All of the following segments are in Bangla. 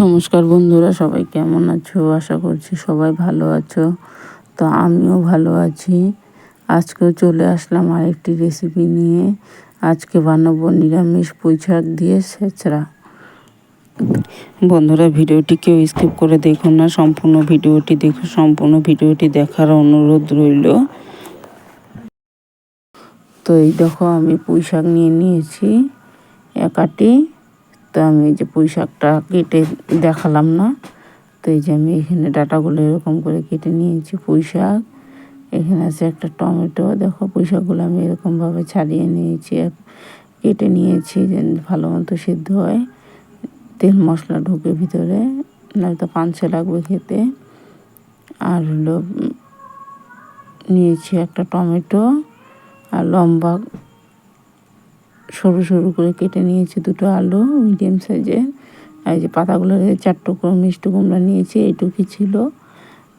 নমস্কার বন্ধুরা, সবাই কেমন আছো? আশা করছি সবাই ভালো আছো। তো আমিও ভালো আছি। আজকেও চলে আসলাম আরেকটি রেসিপি নিয়ে। আজকে বানাবো নিরামিষ পুঁই শাক দিয়ে ছেঁচড়া। বন্ধুরা, ভিডিওটি কেউ স্কিপ করে দেখো না, সম্পূর্ণ ভিডিওটি দেখো সম্পূর্ণ ভিডিওটি দেখার অনুরোধ রইল। তো এই দেখো, আমি পুঁই শাক নিয়ে নিয়েছি একাটি তো আমি এই যে পুঁই শাকটা কেটে দেখালাম না। তো এই যে আমি এখানে ডাটাগুলো এরকম করে কেটে নিয়েছি পুঁই শাক এখানে আছে একটা টমেটো। দেখো পুঁই শাকগুলো আমি এরকমভাবে ছাড়িয়ে নিয়েছি কেটে নিয়েছি যে ভালো মতো সিদ্ধ হয়। তেল মশলা ঢুকে ভিতরে, নয়তো পাঞ্চে লাগবে খেতে। আর হলো, নিয়েছি একটা টমেটো, আর লম্বা সরু সরু করে কেটে নিয়েছি দুটো আলু মিডিয়াম সাইজের আর এই যে পাতাগুলো চার টুকরো মিষ্টি কুমড়া নিয়েছি, এইটুকুই ছিল।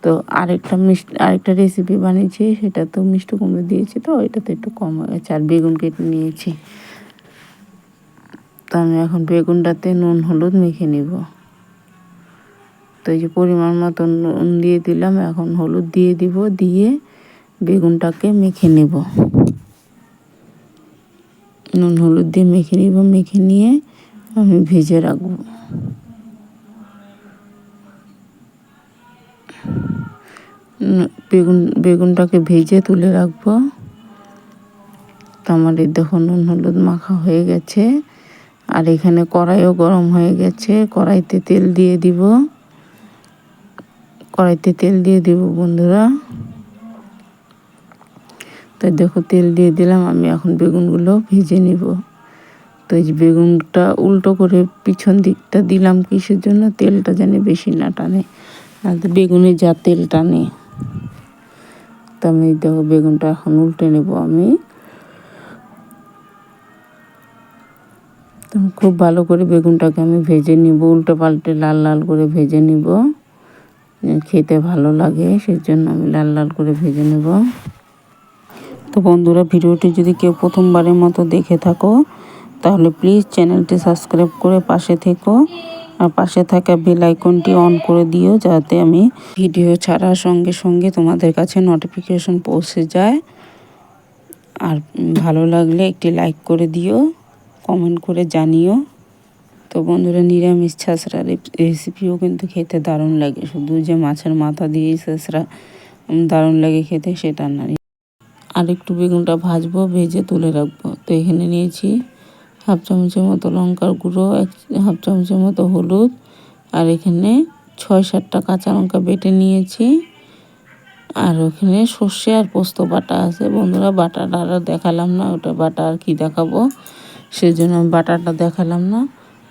তো আরেকটা মিষ্টি, আরেকটা রেসিপি বানিয়েছি, সেটা তো মিষ্টি কুমড়ো দিয়েছি তো ওইটাতে একটু কম হয়ে গেছে। আর বেগুন কেটে নিয়েছি। তো আমি এখন বেগুনটাতে নুন, হলুদ মেখে নিব। তো এই যে পরিমাণ মতো নুন দিয়ে দিলাম, এখন হলুদ দিয়ে দিব, দিয়ে বেগুনটাকে মেখে নেব। নুন, হলুদ দিয়ে মেখে নিব। মেখে নিয়ে আমি ভেজে রাখব। বেগুন, বেগুনটাকে ভেজে তুলে রাখব। তো আমার এই দেখো নুন, হলুদ মাখা হয়ে গেছে। আর এখানে কড়াইও গরম হয়ে গেছে। কড়াইতে তেল দিয়ে দিব। কড়াইতে তেল দিয়ে দিব বন্ধুরা। তো দেখো তেল দিয়ে দিলাম, আমি এখন বেগুনগুলো ভেজে নিব। তো এই বেগুনটা উল্টো করে পিছন দিকটা দিলাম কিসের জন্য? তেলটা জানি বেশি না টানে, আর বেগুনে যা তেল টানে। তো আমি দেখো বেগুনটা এখন উল্টে নেব আমি। খুব ভালো করে বেগুনটাকে আমি ভেজে নিব, উল্টো পাল্টে লাল লাল করে ভেজে নিব। খেতে ভালো লাগে সেই জন্য আমি লাল লাল করে ভেজে নেব। তো বন্ধুরা, ভিডিওটি যদি কেউ প্রথমবারের মতো দেখে থাকো, তাহলে প্লিজ চ্যানেলটি সাবস্ক্রাইব করে পাশে থেকো আর পাশে থাকা বেল আইকনটি অন করে দিও যাতে আমি ভিডিও ছাড়ার সঙ্গে সঙ্গে তোমাদের কাছে নোটিফিকেশন পৌঁছে যায়। আর ভালো লাগলে একটি লাইক করে দিও কমেন্ট করে জানিও। তো বন্ধুরা, নিরামিষ ছাঁচড়া রেসিপিও কিন্তু খেতে দারুণ লাগে। শুধু যে মাছের মাথা দিয়ে ছাঁচড়া দারুণ লাগে খেতে, সেটা না। আর একটু বেগুনটা ভাজবো, ভেজে তুলে রাখব। তো এখানে নিয়েছি হাফ চামচের মতো লঙ্কার গুঁড়ো, এক হাফ চামচের মতো হলুদ, আর এখানে ছয় সাতটা কাঁচা লঙ্কা বেটে নিয়েছি। আর ওখানে সর্ষে আর পোস্ত বাটা আছে। বন্ধুরা, বাটাটা আর দেখালাম না, ওটা বাটা আর কি দেখাবো? সেজন্য আমি বাটাটা দেখালাম না।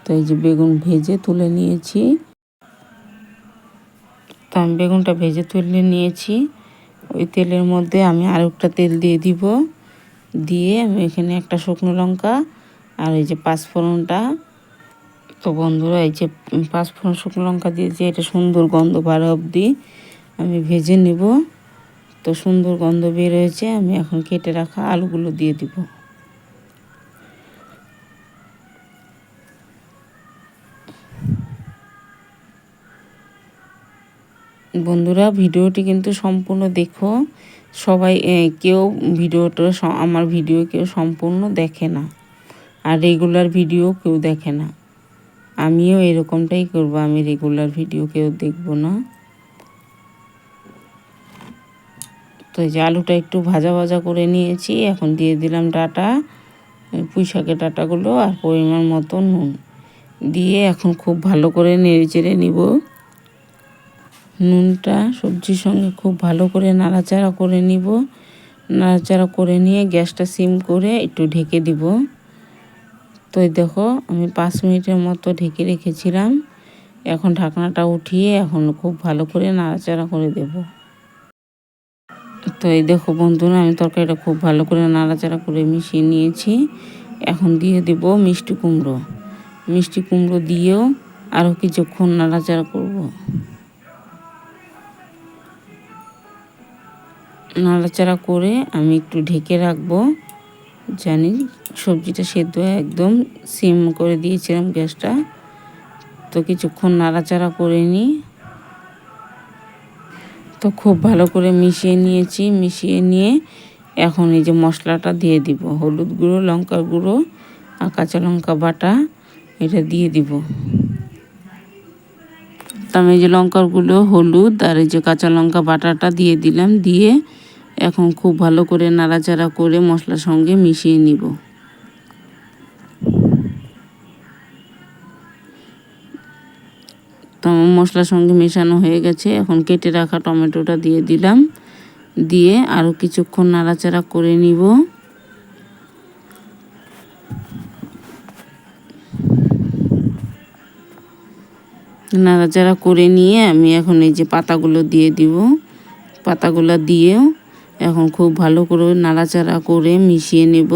তো এই যে বেগুন ভেজে তুলে নিয়েছি। তো আমি বেগুনটা ভেজে তুলে নিয়েছি। ওই তেলের মধ্যে আমি আরেকটা তেল দিয়ে দিব। দিয়ে আমি এখানে একটা শুকনো লঙ্কা আর এই যে পাঁচফোড়নটা। তো বন্ধুরা, এই যে পাঁচফোড়ন শুকনো লঙ্কা দিয়েছি এটা সুন্দর গন্ধ বার অবধি আমি ভেজে নেব। তো সুন্দর গন্ধ বের হয়েছে, আমি এখন কেটে রাখা আলুগুলো দিয়ে দিব। বন্ধুরা, ভিডিওটি কিন্তু সম্পূর্ণ দেখো। সবাই কেউ ভিডিওটা আমার ভিডিও কেউ সম্পূর্ণ দেখে না। আর রেগুলার ভিডিও কেউ দেখে না। আমিও এরকমটাই করব, আমি রেগুলার ভিডিও কেউ দেখব না। তো এই যে আলুটা একটু ভাজা ভাজা করে নিয়েছি, এখন দিয়ে দিলাম ডাটা পুঁই শাকের ডাটাগুলো আর পরিমাণ মতো নুন। দিয়ে এখন খুব ভালো করে নেড়ে চেড়ে নিব। নুনটা সবজির সঙ্গে খুব ভালো করে নাড়াচাড়া করে নিব। নাড়াচাড়া করে নিয়ে গ্যাসটা সিম করে একটু ঢেকে দিব। তো দেখো, আমি পাঁচ মিনিটের মতো ঢেকে রেখেছিলাম। এখন ঢাকনাটা উঠিয়ে এখন খুব ভালো করে নাড়াচাড়া করে দেব। তো এই দেখো বন্ধুরা, আমি তরকারিটা খুব ভালো করে নাড়াচাড়া করে মিশিয়ে নিয়েছি। এখন দিয়ে দেব মিষ্টি কুমড়ো। মিষ্টি কুমড়ো দিয়েও আরও কিছুক্ষণ নাড়াচাড়া করব। নাড়াচাড়া করে আমি একটু ঢেকে রাখব। জানি সবজিটা সেদ্ধ একদম সিম করে দিয়েছিলাম গ্যাসটা। তো কিছুক্ষণ নাড়াচাড়া করে নিই। তো খুব ভালো করে মিশিয়ে নিয়েছি, মিশিয়ে নিয়ে এখন এই যে মশলাটা দিয়ে দিব। হলুদ গুঁড়ো, লঙ্কার গুঁড়ো আর কাঁচা লঙ্কা বাটা এটা দিয়ে দিব। তো আমি যে লঙ্কার গুঁড়ো, হলুদ আর এই যে কাঁচা লঙ্কা বাটাটা দিয়ে দিলাম। দিয়ে এখন খুব ভালো করে নাড়াচাড়া করে মশলার সঙ্গে মিশিয়ে নিব। তো মশলার সঙ্গে মেশানো হয়ে গেছে। এখন কেটে রাখা টমেটোটা দিয়ে দিলাম। দিয়ে আরও কিছুক্ষণ নাড়াচাড়া করে নিব। নাড়াচাড়া করে নিয়ে আমি এখন এই যে পাতাগুলো দিয়ে দিব। পাতাগুলো দিয়েও এখন খুব ভালো করে নাড়াচাড়া করে মিশিয়ে নেব।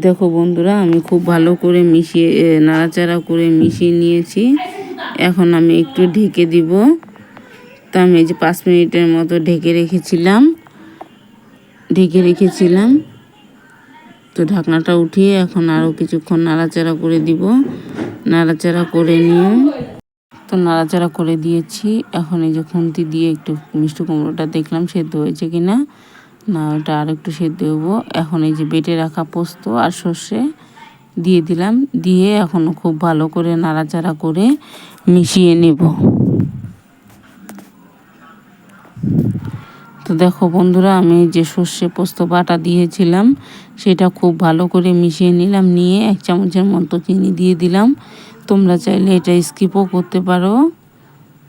দেখো বন্ধুরা, আমি খুব ভালো করে মিশিয়ে নাড়াচাড়া করে মিশিয়ে নিয়েছি। এখন আমি একটু ঢেকে দিব। তা আমি যে পাঁচ মিনিটের মতো ঢেকে রেখেছিলাম। ঢেকে রেখেছিলাম। তো ঢাকনাটা উঠিয়ে এখন আরও কিছুক্ষণ নাড়াচাড়া করে দিব। নাড়াচাড়া করে নিয়ে তো নাড়াচাড়া করে দিয়েছি। এখন এই যে খুন্তি দিয়ে একটু মিষ্টি কুমড়োটা দেখলাম সেদ্ধ হয়েছে কি না না ওটা আর একটু সেদ্ধ দেবো এখন এই যে বেটে রাখা পোস্ত আর সর্ষে দিয়ে দিলাম। দিয়ে এখন খুব ভালো করে নাড়াচাড়া করে মিশিয়ে নেব। তো দেখো বন্ধুরা, আমি যে সর্ষে পোস্ত বাটা দিয়েছিলাম, সেটা খুব ভালো করে মিশিয়ে নিলাম, নিয়ে এক চামচের মতো চিনি দিয়ে দিলাম। তোমরা চাইলে এটা স্কিপও করতে পারো।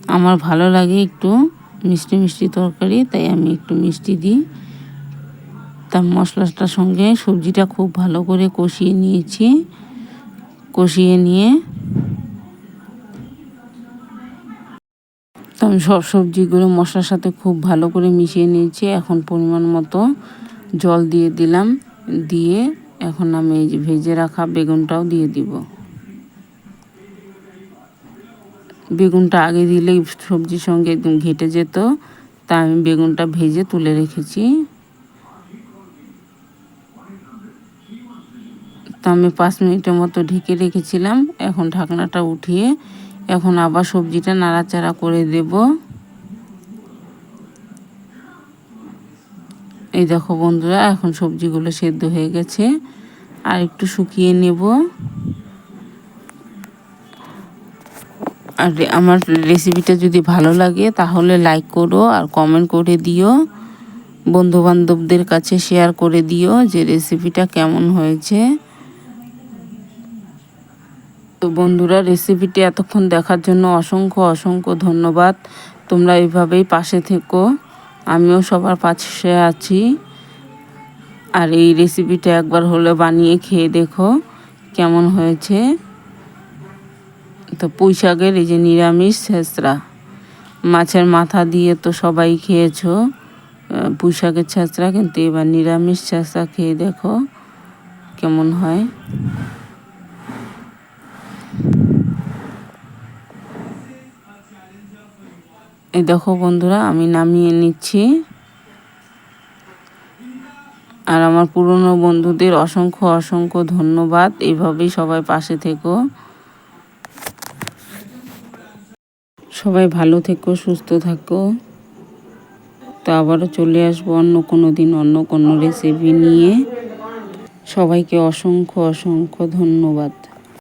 আমার ভালো লাগে একটু মিষ্টি মিষ্টি তরকারি, তাই আমি একটু মিষ্টি দিই। তার মশলাটার সঙ্গে সবজিটা খুব ভালো করে কষিয়ে নিয়েছি। কষিয়ে নিয়ে তো আমি সব সবজিগুলো মশলার সাথে খুব ভালো করে মিশিয়ে নিয়েছি। এখন পরিমাণ মতো জল দিয়ে দিলাম। দিয়ে এখন আমি এই যে ভেজে রাখা বেগুনটাও দিয়ে দিব। বেগুনটা আগে দিলেই সবজির সঙ্গে একদম ঘেটে যেত। তা আমি বেগুনটা ভেজে তুলে রেখেছি। তা আমি পাঁচ মিনিটের মতো ঢেকে রেখেছিলাম। এখন ঢাকনাটা উঠিয়ে এখন আবার সবজিটা নাড়াচাড়া করে দেব। এই দেখো বন্ধুরা, এখন সবজিগুলো সেদ্ধ হয়ে গেছে। আর একটু শুকিয়ে নেব। আর আমার রেসিপিটা যদি ভালো লাগে, তাহলে লাইক করো আর কমেন্ট করে দিও। বন্ধুবান্ধবদের কাছে শেয়ার করে দিও যে রেসিপিটা কেমন হয়েছে। তো বন্ধুরা রেসিপিটি এতক্ষণ দেখার জন্য অসংখ্য অসংখ্য ধন্যবাদ। তোমরা এইভাবেই পাশে থেকো। আমিও সবার পাশে আছি। আর এই রেসিপিটা একবার হলে বানিয়ে খেয়ে দেখো কেমন হয়েছে। তো পুঁই শাকের এই যে নিরামিষ ছেঁচড়া, মাছের মাথা দিয়ে তো সবাই খেয়েছো। পুঁই শাকের ছেঁচড়া, কিন্তু এবার নিরামিষ ছেঁচড়া খেয়ে দেখো কেমন হয়। এই দেখো বন্ধুরা, আমি নামিয়ে নিচ্ছি। আর আমার পুরনো বন্ধুদের অসংখ্য অসংখ্য ধন্যবাদ। এইভাবেই সবাই পাশে থেকো। সবাই ভালো থেকো, সুস্থ থাকো। তো আবারও চলে আসব অন্য কোনো দিন, অন্য কোনো রেসিপি নিয়ে। সবাইকে অসংখ্য অসংখ্য ধন্যবাদ।